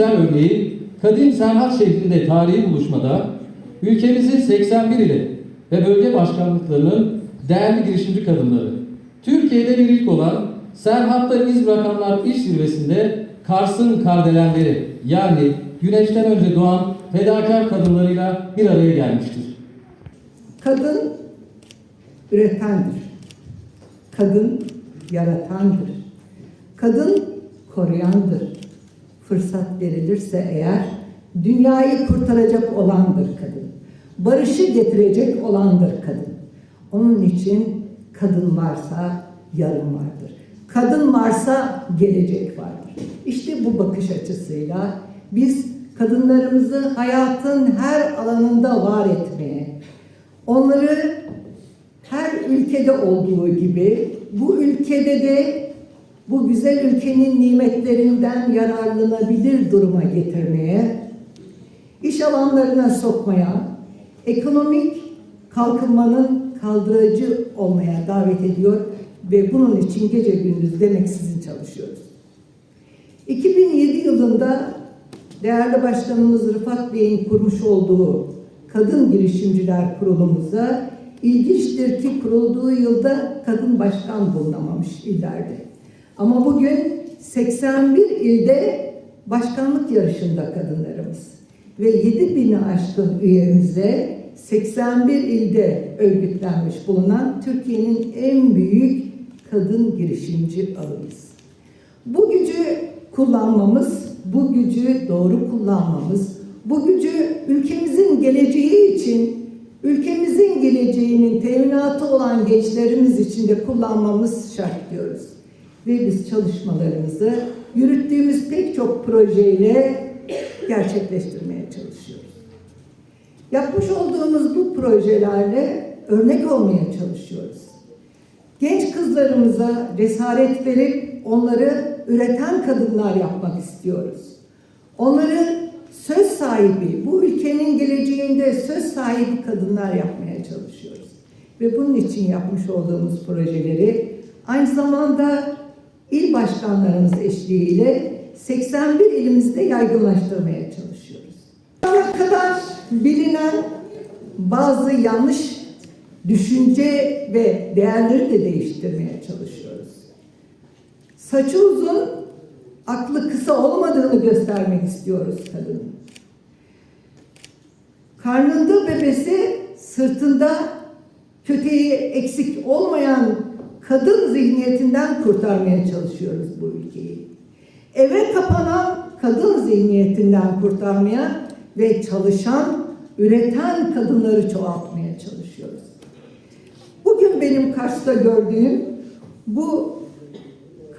güzel örneği Kadim Serhat şehrinde tarihi buluşmada ülkemizin 81 ili ve bölge başkanlıklarının değerli girişimci kadınları, Türkiye'de bir ilk olan Serhat'ta iz bırakanlar iş zirvesinde Kars'ın kardelenleri yani güneşten önce doğan fedakar kadınlarıyla bir araya gelmiştir. Kadın üretendir. Kadın yaratandır. Kadın koruyandır. Fırsat verilirse eğer dünyayı kurtaracak olandır kadın. Barışı getirecek olandır kadın. Onun için kadın varsa yarın vardır. Kadın varsa gelecek vardır. İşte bu bakış açısıyla biz kadınlarımızı hayatın her alanında var etmeye, onları her ülkede olduğu gibi bu ülkede de bu güzel ülkenin nimetlerinden yararlanabilir duruma getirmeye, iş alanlarına sokmaya, ekonomik kalkınmanın kaldırıcı olmaya davet ediyor ve bunun için gece gündüz demeksizin çalışıyoruz. 2007 yılında değerli başkanımız Rıfat Bey'in kurmuş olduğu Kadın Girişimciler Kurulumuza ilginçtir ki kurulduğu yılda kadın başkan bulunamamış illerde. Ama bugün 81 ilde başkanlık yarışında kadınlarımız ve 7 bini aşkın üyemizle 81 ilde örgütlenmiş bulunan Türkiye'nin en büyük kadın girişimci ağıyız. Bu gücü kullanmamız, bu gücü doğru kullanmamız, bu gücü ülkemizin geleceği için, ülkemizin geleceğinin teminatı olan gençlerimiz için de kullanmamız şart diyoruz. Ve biz çalışmalarımızı yürüttüğümüz pek çok projeyle gerçekleştirmeye çalışıyoruz. Yapmış olduğumuz bu projelerle örnek olmaya çalışıyoruz. Genç kızlarımıza cesaret verip onları üreten kadınlar yapmak istiyoruz. Onları söz sahibi, bu ülkenin geleceğinde söz sahibi kadınlar yapmaya çalışıyoruz. Ve bunun için yapmış olduğumuz projeleri aynı zamanda il başkanlarımız eşliğiyle 81 ilimizde yaygınlaştırmaya çalışıyoruz. Şu ana kadar bilinen bazı yanlış düşünce ve değerleri de değiştirmeye çalışıyoruz. Saçı uzun, aklı kısa olmadığını göstermek istiyoruz kadının. Karnında bebesi, sırtında köteği eksik olmayan kadın zihniyetinden kurtarmaya çalışıyoruz bu ülkeyi. Eve kapanan kadın zihniyetinden kurtarmaya ve çalışan, üreten kadınları çoğaltmaya çalışıyoruz. Bugün benim Kars'ta gördüğüm bu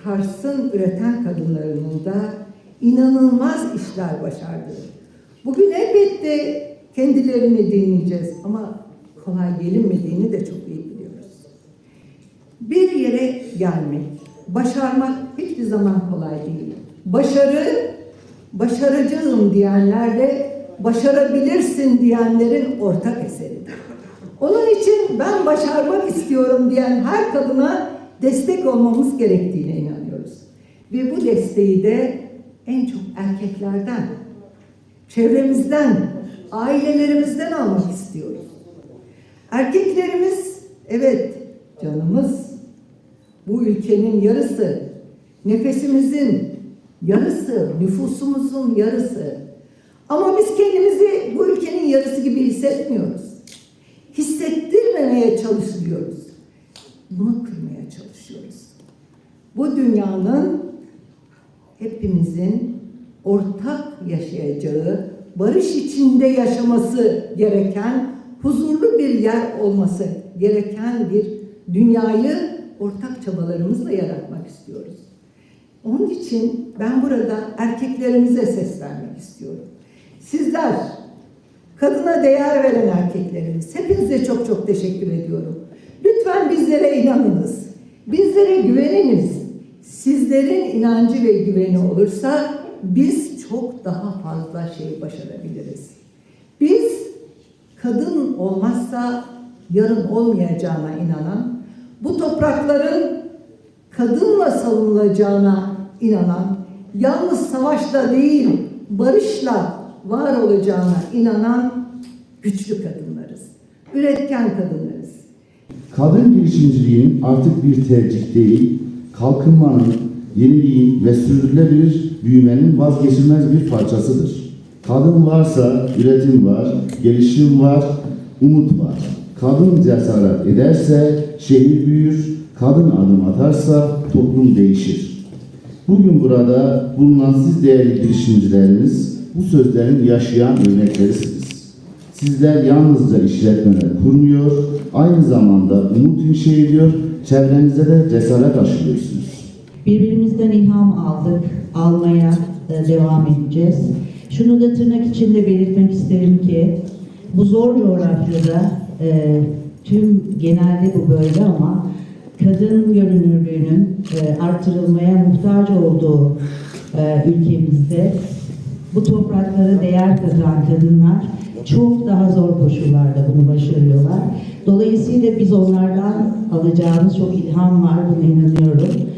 Kars'ın üreten kadınlarının da inanılmaz işler başardığı. Bugün elbette kendilerini dinleyeceğiz ama kolay gelinmediğini de çok iyi. Bir yere gelmek, başarmak hiçbir zaman kolay değil. Başarı, başaracağım diyenlerle başarabilirsin diyenlerin ortak eseridir. Onun için ben başarmak istiyorum diyen her kadına destek olmamız gerektiğine inanıyoruz. Ve bu desteği de en çok erkeklerden, çevremizden, ailelerimizden almak istiyoruz. Erkeklerimiz evet canımız, bu ülkenin yarısı, nefesimizin yarısı, nüfusumuzun yarısı. Ama biz kendimizi bu ülkenin yarısı gibi hissetmiyoruz. Hissettirmemeye çalışıyoruz. Bunu kırmaya çalışıyoruz. Bu dünyanın hepimizin ortak yaşayacağı, barış içinde yaşaması gereken, huzurlu bir yer olması gereken bir dünyayı ortak çabalarımızla yaratmak istiyoruz. Onun için ben burada erkeklerimize seslenmek istiyorum. Sizler, kadına değer veren erkeklerimiz, hepinize çok çok teşekkür ediyorum. Lütfen bizlere inanınız, bizlere güveniniz. Sizlerin inancı ve güveni olursa biz çok daha fazla şey başarabiliriz. Biz kadın olmazsa yarın olmayacağına inanan, bu toprakların kadınla savunulacağına inanan, yalnız savaşla değil, barışla var olacağına inanan güçlü kadınlarız. Üretken kadınlarız. Kadın girişimciliğin artık bir tercih değil, kalkınmanın, yeniliğin ve sürdürülebilir büyümenin vazgeçilmez bir parçasıdır. Kadın varsa üretim var, gelişim var, umut var. Kadın cesaret ederse şehir büyür, kadın adım atarsa toplum değişir. Bugün burada bulunan siz değerli girişimcilerimiz bu sözlerin yaşayan örneklerisiniz. Sizler yalnızca işletmeler kurmuyor, aynı zamanda umut inşa ediyor, çevrenize de cesaret aşılıyorsunuz. Birbirimizden ilham aldık, almaya e, devam edeceğiz. Şunu da tırnak içinde belirtmek isterim ki bu zor coğrafyada e, tüm genelde bu böyle ama kadın görünürlüğünün e, artırılmaya muhtaç olduğu e, ülkemizde bu topraklara değer katan kadınlar çok daha zor koşullarda bunu başarıyorlar. Dolayısıyla biz onlardan alacağımız çok ilham var, buna inanıyorum.